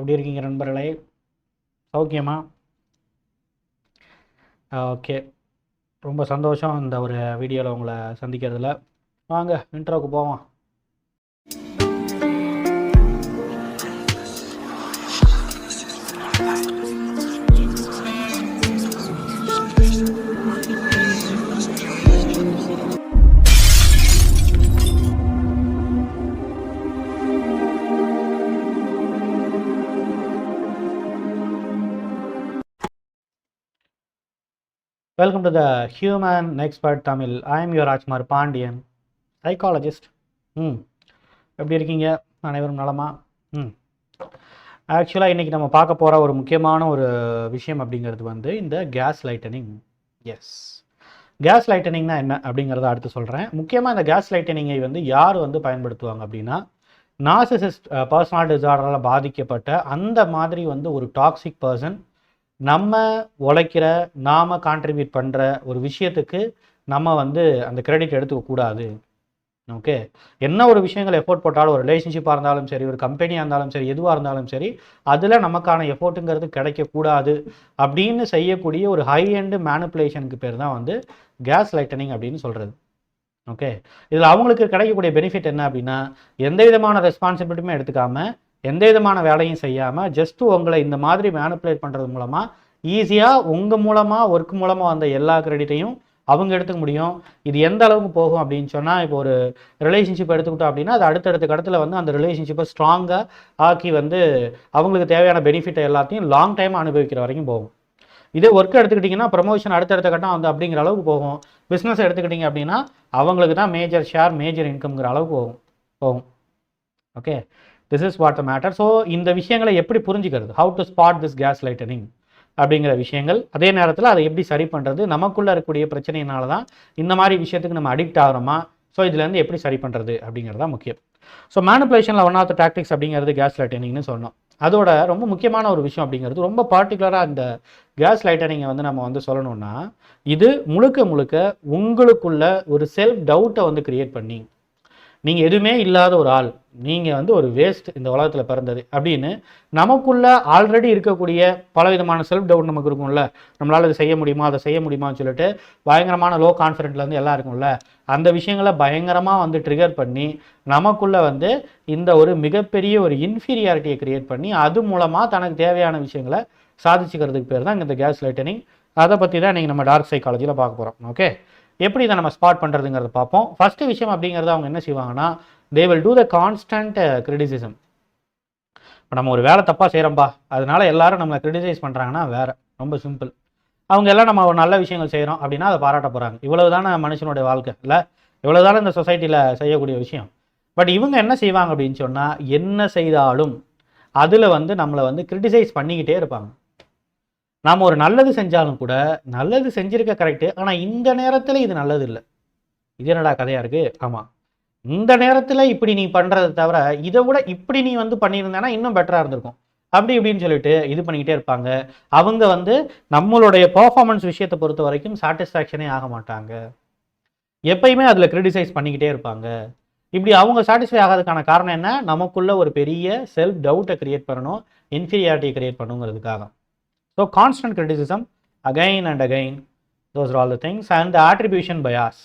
எப்படி இருக்கீங்க நண்பர்களே? சௌக்கியமா? ஓகே. ரொம்ப சந்தோஷம் இந்த ஒரு வீடியோவில் உங்களை சந்திக்கிறதுல. வாங்க இன்ட்ரோவுக்கு போவோம். Welcome to the human expert Tamil I am your Rajkumar Pandian psychologist ம் எப்படி இருக்கீங்க? அனைவரும் நலமா? Hmm. ம் ஆக்சுவலாக இன்றைக்கி நம்ம பார்க்க போகிற ஒரு முக்கியமான ஒரு விஷயம் அப்படிங்கிறது வந்து இந்த கேஸ் லைட்டனிங் எஸ் கேஸ் லைட்டனிங்னா என்ன அப்படிங்கிறத அடுத்து சொல்கிறேன் முக்கியமாக இந்த கேஸ் லைட்டனிங்கை வந்து யார் வந்து பயன்படுத்துவாங்க அப்படின்னா நாசிசிஸ்ட் பர்சனல் டிசார்டரால் பாதிக்கப்பட்ட அந்த மாதிரி வந்து ஒரு டாக்ஸிக் பர்சன் நம்ம உழைக்கிற நாம் கான்ட்ரிபியூட் பண்ணுற ஒரு விஷயத்துக்கு நம்ம வந்து அந்த கிரெடிட் எடுத்துக்கக்கூடாது ஓகே என்ன ஒரு விஷயங்கள் எஃபோர்ட் போட்டாலும் ஒரு ரிலேஷன்ஷிப்பாக இருந்தாலும் சரி ஒரு கம்பெனியாக இருந்தாலும் சரி எதுவாக இருந்தாலும் சரி அதில் நமக்கான எஃபோர்ட்டுங்கிறது கிடைக்கக்கூடாது அப்படின்னு செய்யக்கூடிய ஒரு ஹை எண்டு மேனுப்புலேஷனுக்கு பேர் தான் வந்து கேஸ் லைட்டனிங் அப்படின்னு சொல்கிறது ஓகே இதில் அவங்களுக்கு கிடைக்கக்கூடிய பெனிஃபிட் என்ன அப்படின்னா எந்த விதமான ரெஸ்பான்சிபிலிட்டியுமே எடுத்துக்காமல் எந்த விதமான வேலையும் செய்யாமல் ஜஸ்ட் உங்களை இந்த மாதிரி மேனுப்புலேட் பண்ணுறது மூலமாக ஈஸியாக உங்கள் மூலமாக ஒர்க் மூலமாக வந்த எல்லா கிரெடிட்டையும் அவங்க எடுத்துக்க முடியும். இது எந்த அளவுக்கு போகும் அப்படின்னு சொன்னால் இப்போ ஒரு ரிலேஷன்ஷிப் எடுத்துக்கிட்டோம் அப்படின்னா அது அடுத்தடுத்த கடத்தில் வந்து அந்த ரிலேஷன்ஷிப்பை ஸ்ட்ராங்காக ஆக்கி வந்து அவங்களுக்கு தேவையான பெனிஃபிட்டை எல்லாத்தையும் லாங் டைம் அனுபவிக்கிற வரைக்கும் போகும். இதே ஒர்க் எடுத்துக்கிட்டிங்கன்னா ப்ரமோஷன் அடுத்தடுத்த கட்டம் வந்து அப்படிங்கிற அளவுக்கு போகும். பிஸ்னஸ் எடுத்துக்கிட்டிங்க அப்படின்னா அவங்களுக்கு தான் மேஜர் ஷேர் மேஜர் இன்கம்ங்கிற அளவுக்கு போகும். போகும். Okay this is what the matter so இந்த விஷயங்களை எப்படி புரிஞ்சுக்கிறது? How to spot this gaslighting அப்படிங்கிற விஷயங்கள். அதே நேரத்தில் அதை எப்படி சரி பண்ணுறது நமக்குள்ளே இருக்கக்கூடிய பிரச்சனையினால தான் இந்த மாதிரி விஷயத்துக்கு நம்ம அடிக்ட் ஆகிறோமா? ஸோ இதுலேருந்து எப்படி சரி பண்ணுறது அப்படிங்கிறது தான் முக்கியம். ஸோ மேனுப்புலேஷனில் ஒன் ஆஃப் த டாக்டிக்ஸ் அப்படிங்கிறது கேஸ் லைட்டனிங்னு சொன்னோம். அதோட ரொம்ப முக்கியமான ஒரு விஷயம் அப்படிங்கிறது ரொம்ப பர்டிகுலராக இந்த கேஸ் லைட்டனிங்கை வந்து நம்ம வந்து சொல்லணும்னா இது முழுக்க முழுக்க உங்களுக்குள்ள ஒரு செல்ஃப் டவுட்டை வந்து கிரியேட் பண்ணி நீங்கள் எதுவுமே இல்லாத ஒரு ஆள். நீங்கள் வந்து ஒரு வேஸ்ட் இந்த உலகத்தில் பிறந்தது. அப்படின்னு நமக்குள்ள ஆல்ரெடி இருக்கக்கூடிய பலவிதமான செல்ஃப் டவுட் நமக்கு இருக்கும்ல. நம்மளால் அதை செய்ய முடியுமா? அதை செய்ய முடியுமான்னு சொல்லிட்டு பயங்கரமான லோ கான்ஃபிடென்ட்ல வந்து எல்லாம் இருக்கும்ல. அந்த விஷயங்களை பயங்கரமாக வந்து ட்ரிகர் பண்ணி நமக்குள்ளே வந்து இந்த ஒரு மிகப்பெரிய ஒரு இன்ஃபீரியாரிட்டியை க்ரியேட் பண்ணி அது மூலமாக தனக்கு தேவையான விஷயங்களை சாதிச்சுக்கிறதுக்கு பேர் தான் இந்த கேஸ் லைட்டனிங் அதை பற்றி தான் நீங்கள் நம்ம டார்க் சைக்காலஜியில் பார்க்க போகிறோம் ஓகே எப்படி இதை நம்ம ஸ்பாட் பண்ணுறதுங்கிறத பார்ப்போம். ஃபஸ்ட்டு விஷயம் அப்படிங்கிறது அவங்க என்ன செய்வாங்கன்னா they will do the constant criticism இப்போ நம்ம ஒரு வேலை தப்பாக செய்கிறோம்ப்பா அதனால எல்லாரும் நம்மளை கிரிட்டிசைஸ் பண்ணுறாங்கன்னா வேறு ரொம்ப சிம்பிள் அவங்க எல்லாம் நம்ம ஒரு நல்ல விஷயங்கள் செய்கிறோம் அப்படின்னா அதை பாராட்ட போகிறாங்க இவ்வளவு தானே மனுஷனுடைய வாழ்க்கை இல்லை? இவ்வளவு தானே இந்த சொசைட்டியில் செய்யக்கூடிய விஷயம். பட் இவங்க என்ன செய்வாங்க அப்படின்னு சொன்னால் என்ன செய்தாலும் அதில் வந்து நம்மளை வந்து கிரிட்டிசைஸ் பண்ணிக்கிட்டே இருப்பாங்க. நாம் ஒரு நல்லது செஞ்சாலும் கூட நல்லது செஞ்சிருக்க கரெக்டு ஆனால் இந்த நேரத்தில் இது நல்லது இல்லை இது என்னடா கதையாக இருக்குது ஆமாம் இந்த நேரத்தில் இப்படி நீ பண்ணுறதை தவிர இதை விட இப்படி நீ வந்து பண்ணியிருந்தேன்னா இன்னும் பெட்டராக இருந்திருக்கும். அப்படி இப்படின்னு சொல்லிட்டு இது பண்ணிக்கிட்டே இருப்பாங்க. அவங்க வந்து நம்மளுடைய பர்ஃபார்மன்ஸ் விஷயத்தை பொறுத்த வரைக்கும் சாட்டிஸ்ஃபேக்ஷனே ஆக மாட்டாங்க. எப்பயுமே அதில் கிரிட்டிசைஸ் பண்ணிக்கிட்டே இருப்பாங்க. இப்படி அவங்க சாட்டிஸ்ஃபை ஆகிறதுக்கான காரணம் என்ன? நமக்குள்ள ஒரு பெரிய செல்ஃப் டவுட்டை கிரியேட் பண்ணணும். இன்ஃபீரியாரிட்டியை கிரியேட் பண்ணுங்கிறதுக்காக. So constant criticism again and again those are all the things and attribution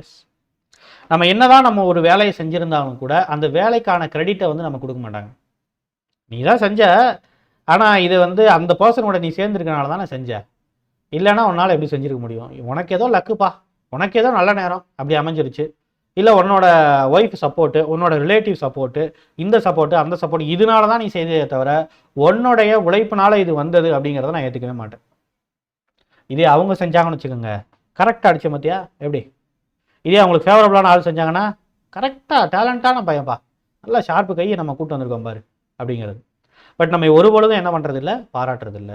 biases நம்ம என்னதான் நம்ம ஒரு வேலையை செஞ்சுருந்தாலும் கூட அந்த வேலைக்கான கிரெடிட்டை வந்து நம்ம கொடுக்க மாட்டாங்க. நீ தான் செஞ்ச ஆனால் இது வந்து அந்த பர்சனோட நீ சேர்ந்துருக்கனால தானே செஞ்ச. இல்லைன்னா உன்னால் எப்படி செஞ்சுருக்க முடியும்? உனக்கு ஏதோ லக்குப்பா உனக்கு ஏதோ நல்ல நேரம் அப்படி அமைஞ்சிருச்சு. இல்லை உன்னோட ஒய்ஃப் சப்போர்ட்டு உன்னோட ரிலேட்டிவ் சப்போர்ட்டு இந்த சப்போர்ட்டு அந்த சப்போர்ட் இதனால தான் நீ செய்ததே தவிர உன்னுடைய உழைப்பினால இது வந்தது அப்படிங்கிறத நான் ஏற்றுக்கவே மாட்டேன். இதே அவங்க செஞ்சாங்கன்னு வச்சுக்கோங்க. கரெக்டாக அடிச்ச மத்தியா எப்படி? இதே அவங்களுக்கு ஃபேவரபுளான ஆள் செஞ்சாங்கன்னா கரெக்டாக டேலண்டான பையன்ப்பா நல்லா ஷார்ப்பு கையை நம்ம கூப்பிட்டு வந்திருக்கோம் பாரு அப்படிங்கிறது. பட் நம்ம ஒரு பொழுதும் என்ன பண்ணுறதில்ல பாராட்டுறதில்ல.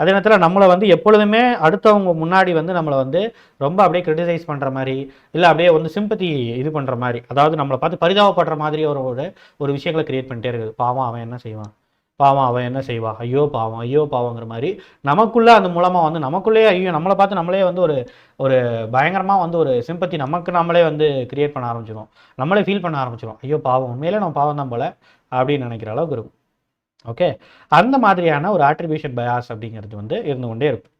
அதே நேரத்தில் நம்மளை வந்து எப்பொழுதுமே அடுத்தவங்க முன்னாடி வந்து நம்மளை வந்து ரொம்ப அப்படியே கிரிட்டிசைஸ் பண்ணுற மாதிரி இல்லை அப்படியே வந்து சிம்பத்தி இது பண்ணுற மாதிரி அதாவது நம்மளை பார்த்து பரிதாபப்படுற மாதிரி ஒரு ஒரு ஒரு விஷயங்களை கிரியேட் பண்ணிட்டே இருக்குது. பாவம் அவன் என்ன செய்வான்? பாவம் அவன் என்ன செய்வா? ஐயோ பாவம் ஐயோ பாவங்கிற மாதிரி நமக்குள்ளே அந்த மூலமாக வந்து நமக்குள்ளேயே ஐயோ நம்மளை பார்த்து நம்மளே வந்து ஒரு ஒரு பயங்கரமாக வந்து ஒரு சிம்பத்தி நமக்கு நம்மளே வந்து கிரியேட் பண்ண ஆரம்பிச்சிடும் நம்மளே ஃபீல் பண்ண ஆரம்பிச்சிடும் ஐயோ பாவம் உண்மையிலே நம்ம பாவம் தான் போல அப்படின்னு நினைக்கிற அளவுக்கு இருக்கும். ஓகே அந்த மாதிரியான ஒரு ஆட்ரிபியூஷன் பயாஸ் அப்படிங்கிறது வந்து இருந்து கொண்டே இருக்கும்.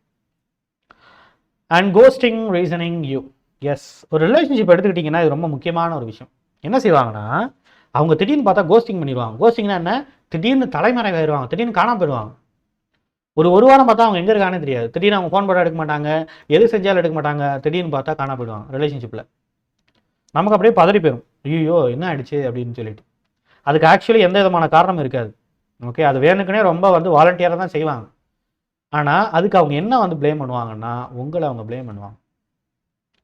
And ghosting reasoning you S ஒரு ரிலேஷன்ஷிப் எடுத்துக்கிட்டிங்கன்னா இது ரொம்ப முக்கியமான ஒரு விஷயம். என்ன செய்வாங்கன்னா அவங்க திடீர்னு பார்த்தா கோஸ்டிங் பண்ணிடுவாங்க. கோஸ்டிங்னா என்ன? திடீர்னு தலைமறைவாயிருவாங்க திடீர்னு காணாம போயிடுவாங்க ஒரு ஒரு வாரம் பார்த்தா அவங்க எங்கே இருக்கானே தெரியாது. திடீர்னு அவங்க ஃபோன் போட எடுக்க மாட்டாங்க. எது செஞ்சாலும் எடுக்க மாட்டாங்க. திடீர்னு பார்த்தா காணா போயிடுவாங்க ரிலேஷன்ஷிப்பில் நமக்கு அப்படியே பதறி போயிடும் ஐயோ என்ன ஆயிடுச்சு அப்படின்னு சொல்லிட்டு. அதுக்கு ஆக்சுவலி எந்த விதமான காரணம் இருக்காது. ஓகே அது வேணுக்குனே ரொம்ப வந்து வாலண்டியராக தான் செய்வாங்க. ஆனால் அதுக்கு அவங்க என்ன வந்து ப்ளேம் பண்ணுவாங்கன்னா உங்களை அவங்க ப்ளேம் பண்ணுவாங்க.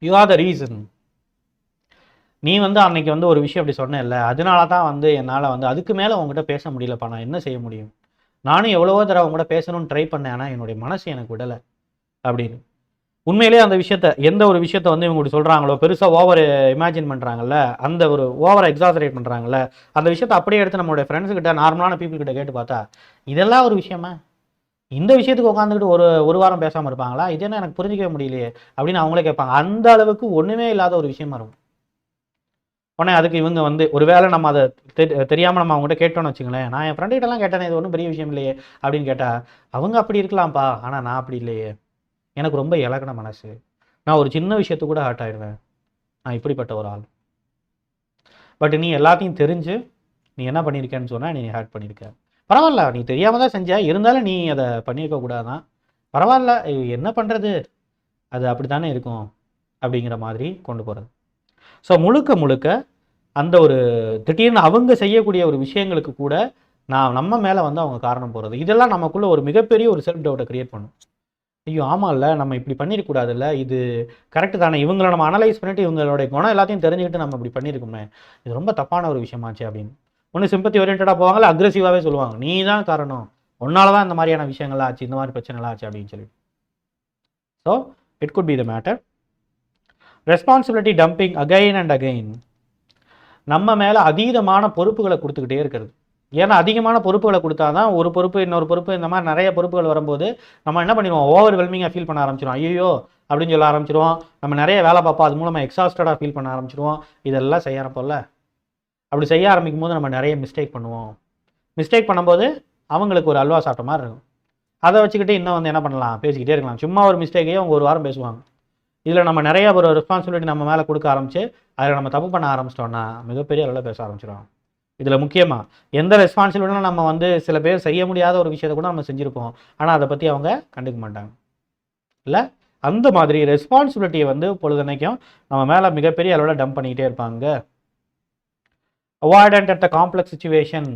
யூ ஆர் த ரீசன் நீ வந்து அன்னைக்கு வந்து ஒரு விஷயம் அப்படி சொன்னேன்ல அதனால தான் வந்து என்னால் வந்து அதுக்கு மேலே உங்ககிட்ட பேச முடியலப்பா நான் என்ன செய்ய முடியும்? நானும் எவ்வளவோ தடவை உங்கள்கிட்ட பேசணும்னு ட்ரை பண்ணேன் ஆனால் என்னுடைய மனசு எனக்கு விடலை அப்படின்னு. உண்மையிலேயே அந்த விஷயத்த எந்த ஒரு விஷயத்த வந்து இவங்க இப்படி சொல்கிறாங்களோ பெருசாக ஓவர் இமேஜின் பண்ணுறாங்கல்ல அந்த ஒரு ஓவர் எக்ஸாசரேட் பண்ணுறாங்கல்ல அந்த விஷயத்த அப்படியே எடுத்து நம்மளுடைய ஃப்ரெண்ட்ஸுக்கிட்ட நார்மலான பீப்புள் கிட்ட கேட்டு பார்த்தா இதெல்லாம் ஒரு விஷயமா? இந்த விஷயத்துக்கு உட்காந்துக்கிட்டு ஒரு ஒரு வாரம் பேசாமல் இருப்பாங்களா? இது என்ன எனக்கு புரிஞ்சிக்கவே முடியலையே அப்படின்னு அவங்களே கேட்பாங்க. அந்த அளவுக்கு ஒன்றுமே இல்லாத ஒரு விஷயமா இருக்கும். உடனே அதுக்கு இவங்க வந்து ஒருவேளை நம்ம அதை தெரியாமல் நம்ம அவங்ககிட்ட கேட்டோம்னு வச்சுங்களேன் நான் என் friend கேட்டேன் கேட்டேனே இது ஒன்றும் பெரிய விஷயம் இல்லையே அப்படின்னு கேட்டால் அவங்க அப்படி இருக்கலாம்ப்பா ஆனால் நான் அப்படி இல்லையே. எனக்கு ரொம்ப இலக்கண மனசு. நான் ஒரு சின்ன விஷயத்து கூட ஹர்ட் ஆகிடுவேன் நான் இப்படிப்பட்ட ஒரு ஆள். பட் நீ எல்லாத்தையும் தெரிஞ்சு நீ என்ன பண்ணியிருக்கேன்னு சொன்னால் நீ ஹேட் பண்ணியிருக்க. பரவாயில்ல நீ தெரியாமல் தான் செஞ்ச. இருந்தாலும் நீ அதை பண்ணியிருக்க கூடாதான். பரவாயில்ல என்ன பண்ணுறது அது அப்படி தானே இருக்கும் அப்படிங்கிற மாதிரி கொண்டு போகிறது ஸோ முழுக்க முழுக்க அந்த ஒரு திடீர்னு அவங்க செய்யக்கூடிய ஒரு விஷயங்களுக்கு கூட நான் நம்ம மேலே வந்து அவங்க காரணம் போகிறது இதெல்லாம் நமக்குள்ளே ஒரு மிகப்பெரிய ஒரு செல்ஃப் டவுட்டை க்ரியேட் பண்ணும். ஐயோ ஆமாம்ல நம்ம இப்படி பண்ணிடக்கூடாதுல்ல இது கரெக்டு தானே. இவங்களை நம்ம அனலைஸ் பண்ணிட்டு இவங்களுடைய குணம் எல்லாத்தையும் தெரிஞ்சுக்கிட்டு நம்ம இப்படி பண்ணியிருக்கோமே இது ரொம்ப தப்பான ஒரு விஷயமாச்சு அப்படின்னு. ஒன்று சிம்பத்தி ஓரியன்டாக போவாங்களா அக்ரெசிவாகவே சொல்லுவாங்க. நீ தான் காரணம். உன்னால தான் இந்த மாதிரியான விஷயங்கள்லாம் ஆச்சு இந்த மாதிரி பிரச்சனைலாம் ஆச்சு அப்படின்னு சொல்லிட்டு. So it could be the matter responsibility dumping again and again நம்ம மேலே அதீதமான பொறுப்புகளை கொடுத்துக்கிட்டே இருக்கிறது. ஏன்னா அதிகமான பொறுப்புகளை கொடுத்தா தான் ஒரு பொறுப்பு இன்னொரு பொறுப்பு இந்த மாதிரி நிறைய பொறுப்புகள் வரும்போது நம்ம என்ன பண்ணிடுவோம்? ஓவர் வெல்மிங்காக ஃபீல் பண்ண ஆரம்பிச்சிடும் ஐயோ அப்படின்னு சொல்ல ஆரம்பிச்சிருவோம். நம்ம நிறைய வேலை பார்ப்போம். அது மூலமாக எக்ஸாஸ்டடாக ஃபீல் பண்ண ஆரம்பிச்சிருவோம். இதெல்லாம் செய்ய ஆரம்பிப்போம்ல? அப்படி செய்ய ஆரம்பிக்கும் போது நம்ம நிறைய மிஸ்டேக் பண்ணுவோம். மிஸ்டேக் பண்ணும்போது அவங்களுக்கு ஒரு அல்வா சாப்பிட்ட மாதிரி இருக்கும். அதை வச்சுக்கிட்டு இன்னும் வந்து என்ன பண்ணலாம்? பேசிக்கிட்டே இருக்கலாம். சும்மா ஒரு மிஸ்டேக்கையே அவங்க ஒரு வாரம் பேசுவாங்க. இதில் நம்ம நிறைய ஒரு ரெஸ்பான்சிபிலிட்டி நம்ம மேலே கொடுக்க ஆரம்பிச்சு அதில் நம்ம தப்பு பண்ண ஆரம்பிச்சிட்டோம்னா மிகப்பெரிய அளவில் பேச ஆரம்பிச்சிடும் இதில் முக்கியமாக எந்த ரெஸ்பான்சிபிலிட்டியும் நம்ம வந்து சில பேர் செய்ய முடியாத ஒரு விஷயத்தை கூட நம்ம செஞ்சுருப்போம். ஆனால் அதை பற்றி அவங்க கண்டுக்க மாட்டாங்க. இல்லை? அந்த மாதிரி ரெஸ்பான்சிபிலிட்டியை வந்து பொழுதுனைக்கும் நம்ம மேலே மிகப்பெரிய அளவில் டம்ப் பண்ணிக்கிட்டே இருப்பாங்க. Avoidant at the complex situation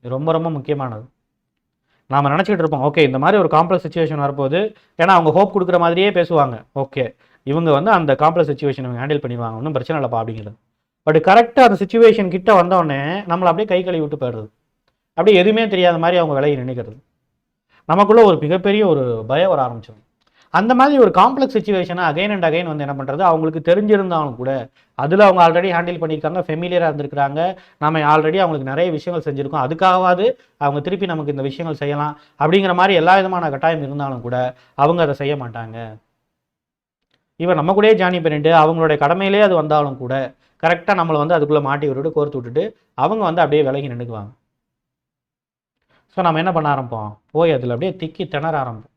ரொம்ப ரொம்ப முக்கியமானது. நாம் நினச்சிக்கிட்டு இருப்போம் ஓகே இந்த மாதிரி ஒரு காம்ப்ளெக்ஸ் சுச்சுவேஷன் வரப்போகுது. ஏன்னா அவங்க ஹோப் கொடுக்குற மாதிரியே பேசுவாங்க. ஓகே இவங்க வந்து அந்த காம்ப்ளெக்ஸ் சுச்சுவேஷன் இவங்க ஹேண்டில் பண்ணிடுவாங்க. ஒன்றும் பிரச்சனை இல்லைப்பா அப்படிங்கிறது. பட் கரெக்டாக அந்த சுச்சுவேஷன் கிட்ட வந்தோடனே நம்மளை அப்படியே கை கழுவி விட்டு போயிடுறது. அப்படியே எதுவுமே தெரியாத மாதிரி அவங்க விலையை நினைக்கிறது நமக்குள்ளே ஒரு மிகப்பெரிய ஒரு பயம் வர ஆரம்பிச்சிடும். அந்த மாதிரி ஒரு காம்ப்ளெக்ஸ் சுச்சுவேஷனை அகைன் அண்ட் அகைன் வந்து என்ன பண்ணுறது அவங்களுக்கு தெரிஞ்சிருந்தாலும் கூட அதில் அவங்க ஆல்ரெடி ஹேண்டில் பண்ணியிருக்காங்க ஃபெமிலியராக இருந்திருக்கிறாங்க. நம்ம ஆல்ரெடி அவங்களுக்கு நிறைய விஷயங்கள் செஞ்சுருக்கோம். அதுக்காகவாது அவங்க திருப்பி நமக்கு இந்த விஷயங்கள் செய்யலாம் அப்படிங்கிற மாதிரி எல்லா விதமான கட்டாயம் இருந்தாலும் கூட அவங்க அதை செய்ய மாட்டாங்க. இவன் நம்ம கூட ஜானி பண்ணிட்டு அவங்களுடைய கடமையிலே அது வந்தாலும் கூட கரெக்டாக நம்மளை வந்து அதுக்குள்ளே மாட்டி விட்டுட்டு கோர்த்து விட்டுட்டு அவங்க வந்து அப்படியே விலகி நின்றுக்குவாங்க ஸோ நம்ம என்ன பண்ண ஆரம்பிப்போம்? போய் அதில் அப்படியே திக்கி திணற ஆரம்பிப்போம்.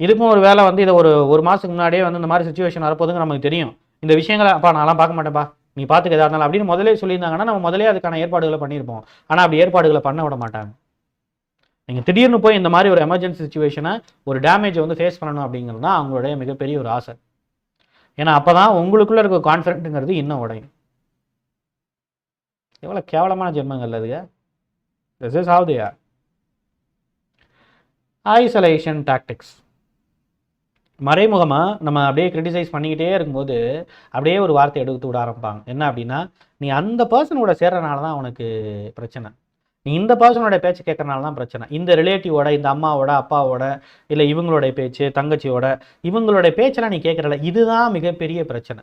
இதுக்கும் ஒரு வேலை வந்து இதை ஒரு ஒரு மாதத்துக்கு முன்னாடியே வந்து இந்த மாதிரி சுச்சுவேஷன் வரப்போதுங்க நமக்கு தெரியும். இந்த விஷயங்களை அப்பா நான்லாம் பார்க்க மாட்டேன்ப்பா. நீ பார்த்துக்க எதா இருந்தாலும் அப்படின்னு முதலே சொல்லியிருந்தாங்கன்னா நம்ம முதலே அதுக்கான ஏற்பாடுகளை பண்ணியிருப்போம். ஆனால் அப்படி ஏற்பாடுகளை பண்ண விட மாட்டாங்க. நீங்கள் திடீர்னு போய் இந்த மாதிரி ஒரு எமர்ஜென்சி சுச்சுவேஷனை ஒரு டேமேஜை வந்து ஃபேஸ் பண்ணணும் அப்படிங்கிறது தான் அவங்களுடைய மிகப்பெரிய ஒரு ஆசை. ஏன்னா அப்போ தான் உங்களுக்குள்ளே இருக்க கான்ஃபிடென்ட்டுங்கிறது இன்னும் உடையும். எவ்வளோ கேவலமான ஜென்மங்கள் அதுங்க this is how they isolation tactics மறைமுகமாக நம்ம அப்படியே கிரிட்டிசைஸ் பண்ணிக்கிட்டே இருக்கும்போது அப்படியே ஒரு வார்த்தை எடுத்து விட ஆரம்பிப்பாங்க. என்ன அப்படின்னா நீ அந்த பர்சனோட சேர்றனால தான் உனக்கு பிரச்சனை. நீ இந்த பர்சனோட பேச்சு கேட்கறனால தான் பிரச்சனை. இந்த ரிலேட்டிவோட இந்த அம்மாவோட அப்பாவோட இல்லை இவங்களுடைய பேச்சு தங்கச்சியோட இவங்களோட பேச்செல்லாம் நீ கேட்குறல இதுதான் மிகப்பெரிய பிரச்சனை.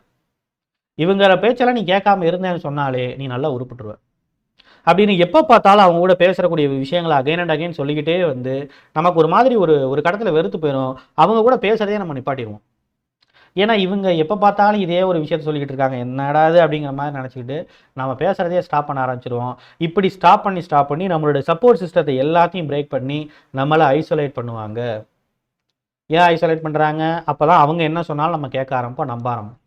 இவங்கள பேச்செல்லாம் நீ கேட்காம இருந்தேன்னு சொன்னாலே நீ நல்லா உருப்பிட்டுருவ. அப்படின்னு எப்போ பார்த்தாலும் அவங்க கூட பேசக்கூடிய விஷயங்களை அகைன் அண்ட் அகைன் சொல்லிக்கிட்டே வந்து நமக்கு ஒரு மாதிரி ஒரு ஒரு கடத்தில் வெறுத்து போயிடும் அவங்க கூட பேசுறதே நம்ம நிப்பாட்டிடுவோம் ஏன்னா இவங்க எப்போ பார்த்தாலும் இதே ஒரு விஷயத்த சொல்லிக்கிட்டு இருக்காங்க. என்னடா இது அப்படிங்கிற மாதிரி நினச்சிக்கிட்டு நம்ம பேசுகிறதே ஸ்டாப் பண்ண ஆரம்பிச்சிருவோம். இப்படி ஸ்டாப் பண்ணி ஸ்டாப் பண்ணி நம்மளோட சப்போர்ட் சிஸ்டத்தை எல்லாத்தையும் பிரேக் பண்ணி நம்மளை ஐசோலேட் பண்ணுவாங்க. ஏன் ஐசோலேட் பண்ணுறாங்க அப்போ தான் அவங்க என்ன சொன்னாலும் நம்ம கேட்க ஆரம்பிப்போம் நம்ப ஆரம்பிப்போம்.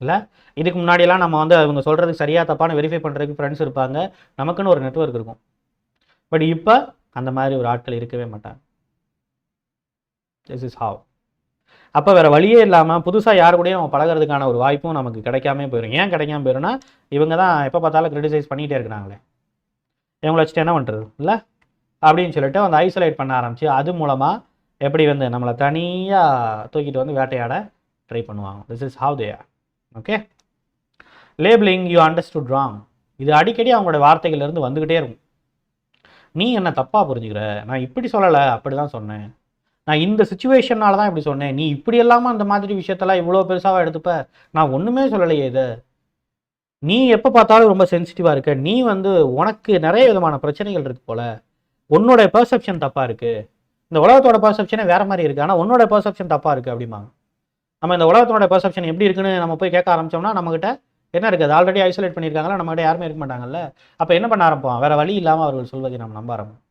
இல்லை? இதுக்கு முன்னாடியெல்லாம் நம்ம வந்து அவங்க சொல்கிறது சரியாக தப்பான வெரிஃபை பண்ணுறதுக்கு ஃப்ரெண்ட்ஸ் இருப்பாங்க. நமக்குன்னு ஒரு நெட்வொர்க் இருக்கும். பட் இப்போ அந்த மாதிரி ஒரு ஆட்கள் இருக்கவே மாட்டாங்க. திஸ் இஸ் ஹாவ் அப்போ வேறு வழியே இல்லாமல் புதுசாக யார் கூடயும் அவங்க பழகுறதுக்கான ஒரு வாய்ப்பும் நமக்கு கிடைக்காம போயிடும் ஏன் கிடைக்காம போயிடும்னா இவங்க தான் எப்போ பார்த்தாலும் கிரிட்டிசைஸ் பண்ணிகிட்டே இருக்கிறாங்களே. இவங்களை வச்சுட்டு என்ன பண்ணுறது இல்லை அப்படின்னு சொல்லிட்டு வந்து ஐசோலேட் பண்ண ஆரம்பிச்சு அது மூலமாக எப்படி வந்து நம்மளை தனியாக தூக்கிட்டு வந்து வேட்டையாட ட்ரை பண்ணுவாங்க. This is how they okay labelling you understood wrong இது அடிக்கடி அவங்களோட வார்த்தைகள்லேருந்து வந்துக்கிட்டே இருக்கும். நீ என்ன தப்பாக புரிஞ்சுக்கிற? நான் இப்படி சொல்லலை அப்படி தான் சொன்னேன். நான் இந்த சுச்சுவேஷனால தான் இப்படி சொன்னேன். நீ இப்படி இல்லாமல் அந்த மாதிரி விஷயத்தெல்லாம் இவ்வளோ பெருசாக எடுத்துப்ப? நான் ஒன்றுமே சொல்லலையே இதை. நீ எப்போ பார்த்தாலும் ரொம்ப சென்சிட்டிவாக இருக்க. நீ வந்து உனக்கு நிறைய விதமான பிரச்சனைகள் இருக்கு போல. உன்னோட பெர்செப்ஷன் தப்பாக இருக்குது இந்த உலகத்தோட பெர்செப்ஷனே வேற மாதிரி இருக்குது ஆனால் உன்னோட பெர்செப்ஷன் தப்பாக இருக்குது அப்படிம்பாங்க. நம்ம இந்த உலகத்தோட பெர்செப்ஷன் எப்படி இருக்குன்னு நம்ம போய் கேட்க ஆரம்பிச்சோம்னா நம்மகிட்ட என்ன இருக்குது? ஆல்ரெடி ஐசோலேட் பண்ணியிருக்காங்களா? நம்மகிட்ட யாருமே இருக்க மாட்டாங்கல்ல. அப்போ என்ன பண்ண ஆரம்பிப்போம் வேற வழி இல்லாமல் அவர்கள் சொல்வதை நம்ம நம்ப ஆரம்பிப்போம்.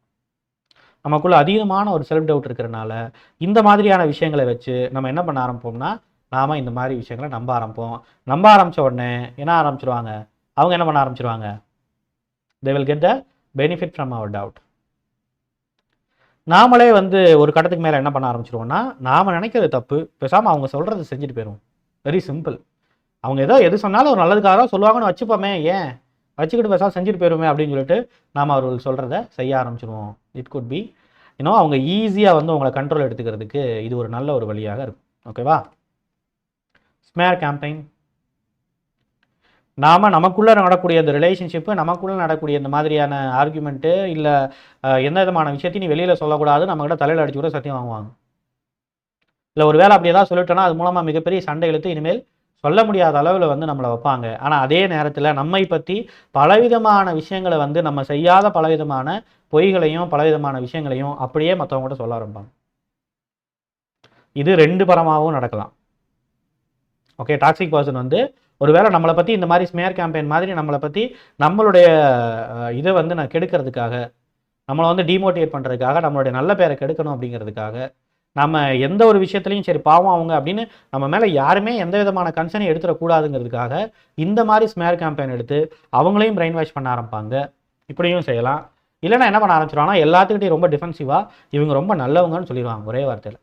நமக்குள்ள அதிகமான ஒரு செல்ஃப் டவுட் இருக்கிறனால இந்த மாதிரியான விஷயங்களை வச்சு நம்ம என்ன பண்ண ஆரம்பிப்போம்னா நாம இந்த மாதிரி விஷயங்களை நம்ப ஆரம்பிப்போம். நம்ப ஆரம்பிச்ச உடனே என்ன ஆரம்பிச்சிருவாங்க? அவங்க என்ன பண்ண ஆரம்பிச்சிருவாங்க? They will get the benefit from our doubt நாமளே வந்து ஒரு கட்டத்துக்கு மேலே என்ன பண்ண ஆரம்பிச்சிருவோம்னா நாம் நினைக்கிறது தப்பு பேசாமல் அவங்க சொல்கிறத செஞ்சுட்டு போயிடுவோம் வெரி சிம்பிள் அவங்க ஏதோ எது சொன்னாலும் ஒரு நல்லதுக்காக தான் சொல்லுவாங்கன்னு வச்சுப்போமே ஏன்? வச்சுக்கிட்டு பேசாமல் செஞ்சுட்டு போயிருமே அப்படின்னு சொல்லிட்டு நாம் அவர்கள் சொல்கிறத செய்ய ஆரம்பிச்சிருவோம். இட் குட் பி இன்னும் அவங்க ஈஸியாக வந்து உங்களை கண்ட்ரோல் எடுத்துக்கிறதுக்கு இது ஒரு நல்ல ஒரு வழியாக இருக்கும். ஓகேவா ஸ்மேர் கேம்பெயின் நாம் நமக்குள்ளே நடக்கூடிய அந்த ரிலேஷன்ஷிப்பு நமக்குள்ளே நடக்கக்கூடிய இந்த மாதிரியான ஆர்குமெண்ட்டு இல்லை எந்த விதமான விஷயத்தையும் நீ வெளியில் சொல்லக்கூடாது. நம்மக்கிட்ட தலையில் அடிச்சு கூட சத்தியம் வாங்குவாங்க. இல்லை ஒரு வேளை அப்படி ஏதாவது சொல்லிட்டோன்னா அது மூலமாக மிகப்பெரிய சண்டை இழுத்து இனிமேல் சொல்ல முடியாத அளவில் வந்து நம்மளை வைப்பாங்க. ஆனால் அதே நேரத்தில் நம்மை பற்றி பலவிதமான விஷயங்களை வந்து நம்ம செய்யாத பலவிதமான பொய்களையும் பலவிதமான விஷயங்களையும் அப்படியே மற்றவங்க கூட சொல்ல ஆரம்பிப்பாங்க. இது ரெண்டு பரமாகவும் நடக்கலாம். ஓகே டாக்ஸிக் பர்சன் வந்து ஒருவேளை நம்மளை பற்றி இந்த மாதிரி ஸ்மேர் கேம்பெயின் மாதிரி நம்மளை பற்றி நம்மளுடைய இதை வந்து நான் கெடுக்கிறதுக்காக நம்மளை வந்து டிமோட்டிவேட் பண்ணுறதுக்காக நம்மளுடைய நல்ல பேரை கெடுக்கணும் அப்படிங்கிறதுக்காக நம்ம எந்த ஒரு விஷயத்துலையும் சரி பாவம் அவங்க அப்படின்னு நம்ம மேலே யாருமே எந்த விதமான கன்சர்னையும் எடுத்துடக்கூடாதுங்கிறதுக்காக இந்த மாதிரி ஸ்மேர் கேம்பெயின் எடுத்து அவங்களையும் பிரெயின் வாஷ் பண்ண ஆரம்பிப்பாங்க. இப்படியும் செய்யலாம். இல்லைன்னா என்ன பண்ண ஆரம்பிச்சிருவாங்கன்னா எல்லாத்துக்கிட்டையும் ரொம்ப டிஃபென்சிவாக இவங்க ரொம்ப நல்லவங்கன்னு சொல்லிடுவாங்க ஒரே வார்த்தையில்.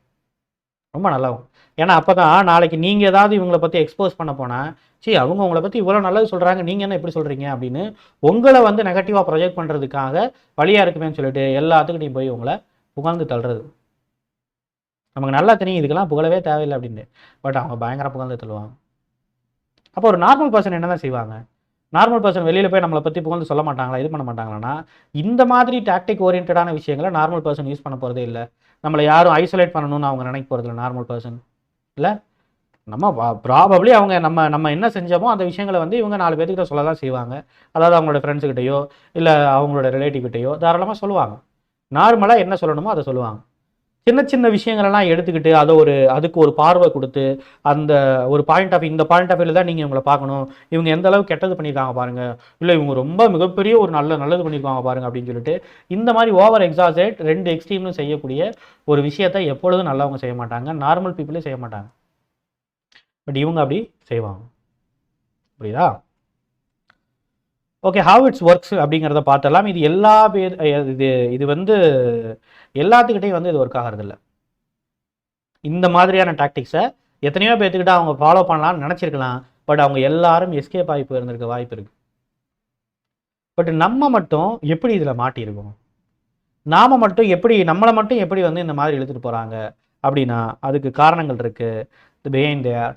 ரொம்ப நல்லவங்க. ஏன்னா அப்போ தான் நாளைக்கு நீங்கள் ஏதாவது இவங்களை பற்றி எக்ஸ்போஸ் பண்ண போனால் சரி அவங்க உங்களை பற்றி இவ்வளோ நல்லது சொல்கிறாங்க நீங்கள் என்ன எப்படி சொல்கிறீங்க அப்படின்னு உங்களை வந்து நெகட்டிவாக ப்ரொஜெக்ட் பண்ணுறதுக்காக வழியாக இருக்குமேன்னு சொல்லிட்டு எல்லாத்துக்கிட்டையும் போய் உங்களை புகழ்ந்து தள்ளுறது. நமக்கு நல்லா தெரியும் இதுக்கெல்லாம் புகழவே தேவையில்லை அப்படின்னு பட் அவங்க பயங்கர புகழ்ந்து தள்ளுவாங்க. அப்போ ஒரு நார்மல் பர்சன் என்ன தான் செய்வாங்க? நார்மல் பர்சன் வெளியில் போய் நம்மளை பற்றி புகழ்ந்து சொல்ல மாட்டாங்களா? இது பண்ண மாட்டாங்களான்னா இந்த மாதிரி டாக்டிக் ஓரியன்டான விஷயங்களை நார்மல் பர்சன் யூஸ் பண்ண போகிறதே இல்லை. நம்மளை யாரும் ஐசோலேட் பண்ணணும்னு அவங்க நினைக்க போகிறதில்ல நார்மல் பர்சன் இல்லை? நம்ம ப்ராபப்ளி அவங்க நம்ம நம்ம என்ன செஞ்சோமோ அந்த விஷயங்களை வந்து இவங்க நாலு பேர்த்துக்கிட்ட சொல்ல தான் செய்வாங்க. அதாவது அவங்களோட ஃப்ரெண்ட்ஸுக்கிட்டையோ இல்லை அவங்களோட ரிலேட்டிவ்கிட்டையோ தாராளமாக சொல்லுவாங்க. நார்மலாக என்ன சொல்லணுமோ அதை சொல்லுவாங்க. சின்ன சின்ன விஷயங்களெல்லாம் எடுத்துக்கிட்டு அதை ஒரு அதுக்கு ஒரு பார்வை கொடுத்து அந்த ஒரு பாயிண்ட் ஆஃப் இந்த பாயிண்ட் ஆஃப் வியூவில் தான் நீங்கள் இவங்களை பார்க்கணும். இவங்க எந்த அளவுக்கு கெட்டது பண்ணியிருக்காங்க பாருங்கள் இல்லை இவங்க ரொம்ப மிகப்பெரிய ஒரு நல்ல நல்லது பண்ணியிருக்காங்க பாருங்கள் அப்படின்னு சொல்லிட்டு இந்த மாதிரி ஓவர் எக்ஸாசேட் ரெண்டு எக்ஸ்ட்ரீம்னு செய்யக்கூடிய ஒரு விஷயத்தை எப்பொழுதும் நல்லவங்க செய்ய மாட்டாங்க. நார்மல் பீப்புளே செய்ய மாட்டாங்க. பட் இவங்க அப்படி செய்வாங்க. புரியுதா? ஓகே ஹவ் இட்ஸ் ஒர்க்ஸ் அப்படிங்கிறத பார்த்தலாம் இது எல்லா பேர் இது இது வந்து எல்லாத்துக்கிட்டையும் வந்து இது ஒர்க் ஆகிறதில்ல. இந்த மாதிரியான டாக்டிக்ஸை எத்தனையோ பேர்த்துக்கிட்ட அவங்க ஃபாலோ பண்ணலாம்னு நினச்சிருக்கலாம். பட் அவங்க எல்லாரும் எஸ்கேப் ஆகி போயிருந்திருக்க வாய்ப்பு இருக்கு. பட் நம்ம மட்டும் எப்படி இதில் மாட்டியிருக்கோம்? நாம மட்டும் எப்படி நம்மளை மட்டும் எப்படி வந்து இந்த மாதிரி எழுத்துட்டு போகிறாங்க அப்படின்னா அதுக்கு காரணங்கள் இருக்குது behind there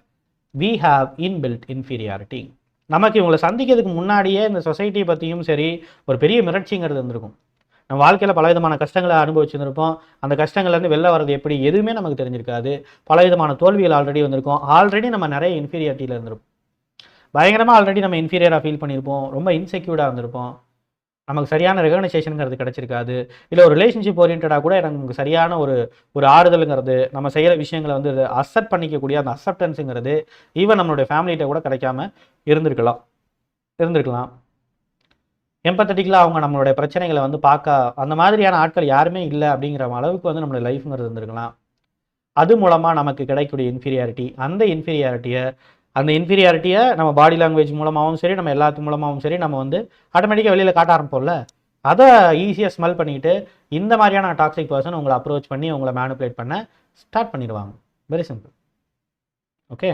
we have inbuilt inferiority நமக்கு இவங்களை சந்திக்கிறதுக்கு முன்னாடியே இந்த சொசைட்டியை பற்றியும் சரி ஒரு பெரிய மிரட்சிங்கிறது இருந்திருக்கும். நம்ம வாழ்க்கையில் பல விதமான கஷ்டங்களை அனுபவிச்சுருந்துருப்போம். அந்த கஷ்டங்கள்லேருந்து வெளில வர்றது எப்படி எதுவுமே நமக்கு தெரிஞ்சிருக்காது. பல விதமான தோல்விகள் ஆல்ரெடி வந்திருக்கும். ஆல்ரெடி நம்ம நிறைய இன்ஃபீரியாரிட்டியில் இருந்திருப்போம். பயங்கரமாக ஆல்ரெடி நம்ம இன்ஃபீரியராக ஃபீல் பண்ணியிருப்போம். ரொம்ப இன்செக்யூர்டாக இருந்திருப்போம். நமக்கு சரியான ரெகனைசேஷனுங்கிறது கிடச்சிருக்காது. இல்லை ஒரு ரிலேஷன்ஷிப் ஓரியன்டாக கூட எனக்கு சரியான ஒரு ஒரு ஆறுதலுங்கிறது நம்ம செய்கிற விஷயங்களை வந்து அக்செப்ட் பண்ணிக்கக்கூடிய அந்த அக்செப்டன்ஸுங்கிறது ஈவன் நம்மளுடைய ஃபேமிலிகிட்ட கூட கிடைக்காம இருந்திருக்கலாம். இருந்திருக்கலாம். எம்பத்தட்டிக்கலாக அவங்க நம்மளுடைய பிரச்சனைகளை வந்து பார்க்க அந்த மாதிரியான ஆட்கள் யாருமே இல்லை அப்படிங்கிற அளவுக்கு வந்து நம்மளுடைய லைஃப்ங்கிறது இருந்திருக்கலாம். அது மூலமாக நமக்கு கிடைக்கக்கூடிய இன்ஃபீரியாரிட்டி அந்த இன்ஃபீரியாரிட்டியை அந்த இன்ஃபீரியாரிட்டியை நம்ம பாடி லாங்குவேஜ் மூலமாகவும் சரி நம்ம எல்லாத்து மூலமாகவும் சரி நம்ம வந்து ஆட்டோமேட்டிக்காக வெளியில் காட்ட ஆரம்பிப்போம்ல? அதை ஈஸியாக ஸ்மெல் பண்ணிக்கிட்டு இந்த மாதிரியான டாக்ஸிக் பர்சன் உங்களை அப்ரோச் பண்ணி உங்களை மேனுப்புலேட் பண்ண ஸ்டார்ட் பண்ணிடுவாங்க. Very simple okay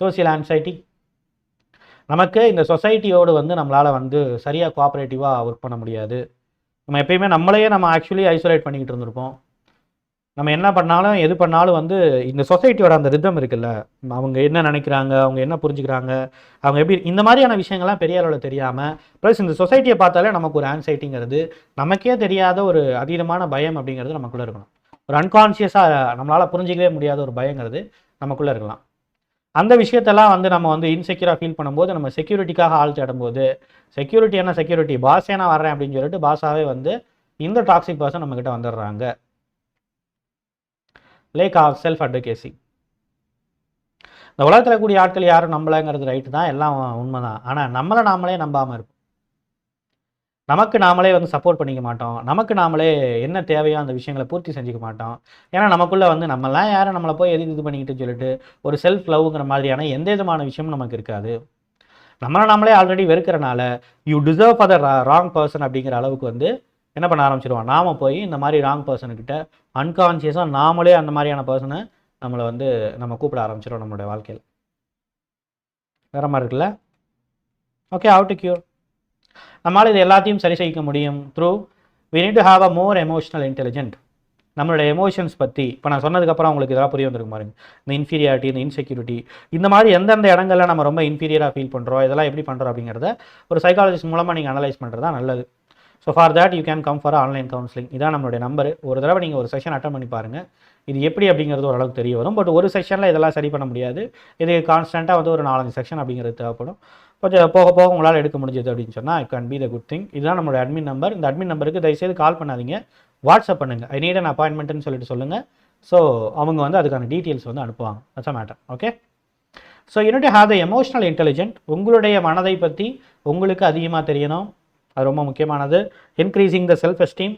social anxiety நமக்கு இந்த சொசைட்டியோடு வந்து நம்மளால் வந்து சரியாக கோஆப்ரேட்டிவாக ஒர்க் பண்ண முடியாது. நம்ம எப்பயுமே நம்மளையே நம்ம ஆக்சுவலி ஐசோலேட் பண்ணிக்கிட்டு இருந்திருப்போம். நம்ம என்ன பண்ணாலும் எது பண்ணாலும் வந்து இந்த சொசைட்டியோட அந்த ரிதம் இருக்குல்ல. அவங்க என்ன நினைக்கிறாங்க அவங்க என்ன புரிஞ்சுக்கிறாங்க அவங்க எப்படி இந்த மாதிரியான விஷயங்கள்லாம் பெரிய அளவில் தெரியாமல் ப்ளஸ் இந்த சொசைட்டியை பார்த்தாலே நமக்கு ஒரு ஆன்சைட்டிங்கிறது நமக்கே தெரியாத ஒரு அதீதமான பயம் அப்படிங்கிறது நமக்குள்ளே இருக்கணும். ஒரு அன்கான்ஷியஸாக நம்மளால் புரிஞ்சிக்கவே முடியாத ஒரு பயங்கிறது நமக்குள்ளே இருக்கலாம். அந்த விஷயத்தெல்லாம் வந்து நம்ம வந்து இன்செக்யூராக ஃபீல் பண்ணும்போது நம்ம செக்யூரிட்டிக்காக ஆள் தேடும்போது செக்யூரிட்டி என்ன செக்யூரிட்டி பாஸே நான் வரேன் அப்படின்னு சொல்லிட்டு பாஸாகவே வந்து இந்த டாக்ஸிக் பர்சன் நம்மக்கிட்ட வந்துடுறாங்க. லேக் ஆஃப் செல்ஃப் அட்வொகேசி இந்த உலகத்தில் கூடிய ஆட்கள் யாரும் நம்பலைங்கிறது ரைட்டு தான். எல்லாம் உண்மை தான் ஆனால் நம்மளை நாமளே நம்பாமல் இருப்போம். நமக்கு நாமளே வந்து சப்போர்ட் பண்ணிக்க மாட்டோம். நமக்கு நாமளே என்ன தேவையோ அந்த விஷயங்களை பூர்த்தி செஞ்சுக்க மாட்டோம். ஏன்னா நமக்குள்ளே வந்து நம்மலாம் யாரும் நம்மளை போய் எது இது பண்ணிக்கிட்டு சொல்லிட்டு ஒரு செல்ஃப் லவ்ங்கிற மாதிரியான எந்த விதமான விஷயமும் நமக்கு இருக்காது. நம்மளை நாமளே already வெறுக்கிறனால you deserve for the wrong person அப்படிங்கிற அளவுக்கு வந்து என்ன பண்ண ஆரம்பிச்சிருவோம் நாம் போய் இந்த மாதிரி ராங் பர்சனுக்கிட்ட அன்கான்ஷியஸாக நாமளே அந்த மாதிரியான பர்சனை நம்மளை வந்து நம்ம கூப்பிட ஆரம்பிச்சிடும் நம்மளுடைய வாழ்க்கையில். வேற மாதிரி இருக்குல்ல? ஓகே how டு கியூர் நம்மளால் இது எல்லாத்தையும் சரி செய்ய முடியும் through we need to have a more emotional intelligent நம்மளுடைய எமோஷன்ஸ் பற்றி இப்போ நான் சொன்னதுக்கப்புறம் உங்களுக்கு இதெல்லாம் புரிய வந்திருக்கு பாருங்க. இந்த இன்ஃபீரியாரிட்டி இந்த இன்செக்யூரிட்டி இந்த மாதிரி எந்தெந்த இடங்கள்ல நம்ம ரொம்ப இன்ஃபீரியராக ஃபீல் பண்ணுறோம் இதெல்லாம் எப்படி பண்ணுறோம் அப்படிங்கிறத ஒரு சைக்காலஜிஸ்ட் மூலமாக நீங்கள் அனலைஸ் பண்ணுறது தான் நல்லது. So for that you can come for online counselling இதான் நம்மளுடைய நம்பர் ஒரு தடவை நீங்கள் ஒரு செஷன் அட்டன் பண்ணி பாருங்கள் இது எப்படி அப்படிங்கிறது ஓரளவுக்கு தெரிய வரும். பட் ஒரு செஷனில் இதெல்லாம் சரி பண்ண முடியாது. இது கான்ஸ்டண்ட்டாக வந்து ஒரு நாலஞ்சு செக்ஷன் அப்படிங்கிறது தேவைப்படும். கொஞ்சம் போக போக உங்களால் எடுக்க முடிஞ்சது அப்படின்னு சொன்னால் I can be the good thing இதுதான் நம்மளோட அட்மின் நம்பர் இந்த அட்மின் நம்பருக்கு தயவுசெய்து கால் பண்ணாதீங்க. வாட்ஸ்அப் பண்ணுங்கள் ஐ நீட் அன் அப்பாயின்மெண்ட்னு சொல்லிட்டு சொல்லுங்கள் ஸோ அவங்க வந்து அதுக்கான டீட்டெயில்ஸ் வந்து அனுப்புவாங்க. That's a matter okay so என்னுடைய ஹேவ் த எமோஷனல் இன்டெலிஜென்ட் உங்களுடைய மனதை பற்றி உங்களுக்கு அதிகமாக தெரியணும். அது ரொம்ப முக்கியமானது. இன்க்ரீஸிங் த செல்ஃப் எஸ்டீம்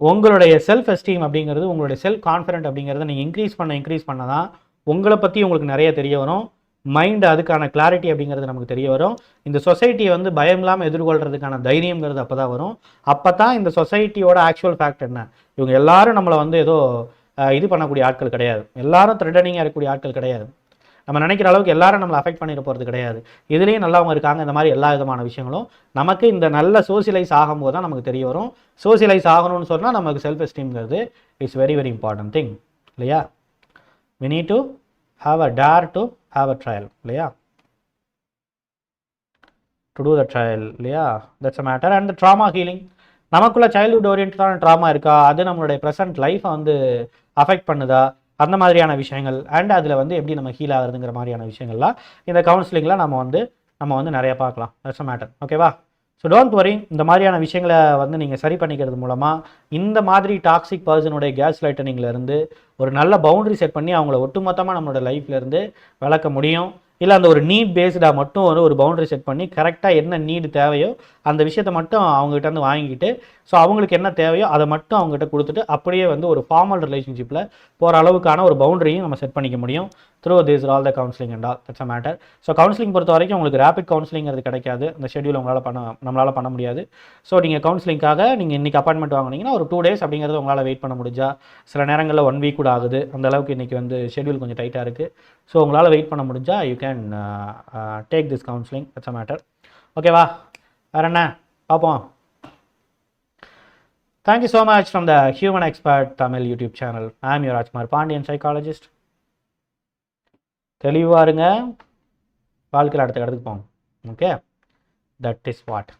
உங்களுடைய செல்ஃப் எஸ்டீம் அப்படிங்கிறது உங்களுடைய செல்ஃப் கான்ஃபிடென்ட் அப்படிங்கிறத நீங்கள் இன்க்ரீஸ் பண்ண இன்க்ரீஸ் பண்ண தான் உங்களை பற்றி உங்களுக்கு நிறைய தெரிய வரும். மைண்ட் அதுக்கான கிளாரிட்டி அப்படிங்கிறது நமக்கு தெரிய வரும். இந்த சொசைட்டியை வந்து பயம் இல்லாமல் எதிர்கொள்கிறதுக்கான தைரியங்கிறது அப்போ தான் வரும். அப்போ தான் இந்த சொசைட்டியோட ஆக்சுவல் ஃபேக்ட் என்ன? இவங்க எல்லாரும் நம்மளை வந்து ஏதோ இது பண்ணக்கூடிய ஆட்கள் கிடையாது. எல்லாரும் த்ரெட்டனிங்காக இருக்கக்கூடிய ஆட்கள் கிடையாது. நம்ம நினைக்கிற அளவுக்கு எல்லாரும் நம்மளை அஃபெக்ட் பண்ணிட போகிறது கிடையாது. இதுலேயும் நல்லவங்க இருக்காங்க இந்த மாதிரி எல்லா விதமான விஷயங்களும். நமக்கு இந்த நல்ல சோசியலைஸ் ஆகும்போது தான் நமக்கு தெரிய வரும். சோசியலைஸ் ஆகணும்னு சொன்னால் நமக்கு self எஸ்டீம்ங்கிறது it's very very important thing இல்லையா? We need to have a dare to have a trial இல்லையா? டு டூ த ட்ரையல் இல்லையா? That's a matter and trauma healing நமக்குள்ள சைல்ட்ஹுட் ஓரியன்டான ட்ராமா இருக்கா? அது நம்மளுடைய ப்ரெசன்ட் லைஃப்பை வந்து அஃபெக்ட் பண்ணுதா? அந்த மாதிரியான விஷயங்கள். அண்ட் அதில் வந்து எப்படி நம்ம ஹீல் ஆகுறதுங்கிற மாதிரியான விஷயங்கள்லாம் இந்த கவுன்சிலிங்கில் நம்ம வந்து நம்ம வந்து நிறைய பார்க்கலாம். தட்ஸ் அ மேட்டர் ஓகேவா ஸோ டோன்ட் வரி இந்த மாதிரியான விஷயங்களை வந்து நீங்கள் சரி பண்ணிக்கிறது மூலமாக இந்த மாதிரி டாக்ஸிக் பர்சனுடைய கேஸ் லைட்டனிங்லேருந்து ஒரு நல்ல பவுண்டரி செட் பண்ணி அவங்கள ஒட்டுமொத்தமாக நம்மளோட லைஃப்லேருந்து விளக்க முடியும். இல்லை அந்த ஒரு நீட் பேஸ்டாக மட்டும் ஒரு ஒரு பவுண்டரி செட் பண்ணி கரெக்டாக என்ன நீடு தேவையோ அந்த விஷயத்தை மட்டும் அவங்ககிட்ட வந்து வாங்கிக்கிட்டு ஸோ அவங்களுக்கு என்ன தேவையோ அதை மட்டும் அவங்ககிட்ட கொடுத்துட்டு அப்படியே வந்து ஒரு ஃபார்மல் ரிலேஷன்ஷிப்பில் போகிற அளவுக்கான ஒரு பவுண்டரியும் நம்ம செட் பண்ணிக்க முடியும். Through this all the counselling and all that's a matter so counselling பொறுத்த வரைக்கும் உங்களுக்கு ரேபிட் கவுன்சிலிங்கிறது கிடைக்காது. அந்த ஷெடியூல் உங்களால் பண்ண நம்மளால் பண்ண முடியாது. ஸோ நீங்கள் கவுன்சிலிங்காக நீங்கள் இன்றைக்கி அப்பாயின்மெண்ட் வாங்குனீங்கன்னா ஒரு டூ டேஸ் அப்படிங்கிறது உங்களால் வெயிட் பண்ண முடிஞ்சா சில நேரங்களில் ஒன் வீக் கூட ஆகுது. அந்த அளவுக்கு இன்றைக்கி வந்து ஷெடியூல் கொஞ்சம் டைட்டாக இருக்குது ஸோ உங்களால் வெயிட் பண்ண முடிஞ்சா you can take this counselling that's a matter ஓகேவா வேறு என்ன? பார்ப்போம் Thank you so much from the Human Expert Tamil YouTube channel. I am your Rajkumar Pandian psychologist. தெளிவாக இருங்க. வாழ்க்கையில் அடுத்த இடத்துக்கு போகணும். Okay that is what